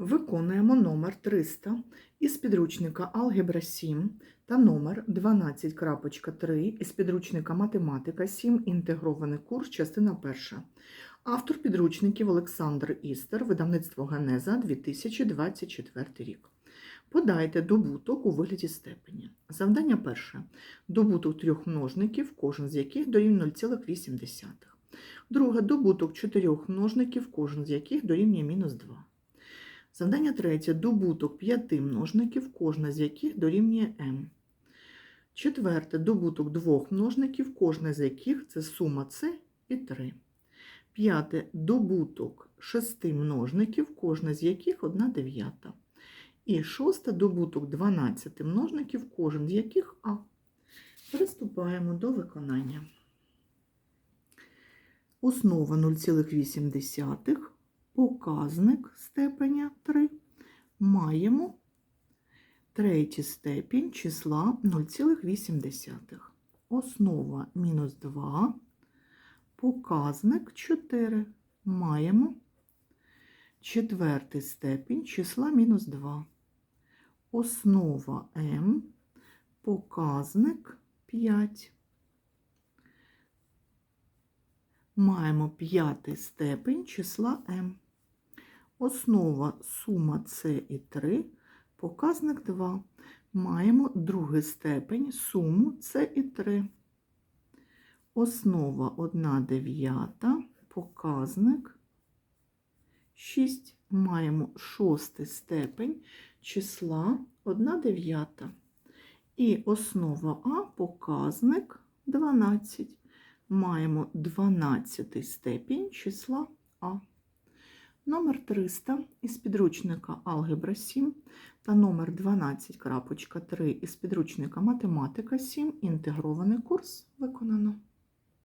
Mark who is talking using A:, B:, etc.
A: Виконуємо номер 300 із підручника Алгебра 7 та номер 12.3 із підручника Математика 7. Інтегрований курс, частина 1. Автор підручників Олександр Істер, видавництво Генеза 2024 рік. Подайте добуток у вигляді степені. Завдання перше. Добуток трьох множників, кожен з яких дорівнює 0,8. Друге. Добуток чотирьох множників, кожен з яких дорівнює мінус 2. Завдання третє. Добуток п'яти множників, кожна з яких дорівнює m. Четверте. Добуток двох множників, кожна з яких це сума С і 3. П'яте. Добуток шести множників, кожна з яких 1 дев'ята. І шосте. Добуток 12 множників, кожен з яких А. Приступаємо до виконання. Основа 0,8 показник степеня 3 маємо третій степінь числа 0,8. Основа мінус 2, показник 4 маємо четвертий степінь числа мінус 2. Основа m, показник 5. Маємо п'ятий степень числа m. Основа сума С і 3, показник 2. Маємо другий степень суму С і 3. Основа 1 дев'ята, показник 6. Маємо шостий степень числа 1 дев'ята. І основа А показник 12 маємо 12 степінь числа А. Номер 300 із підручника Алгебра 7 та номер 12.3 із підручника Математика 7. Інтегрований курс виконано.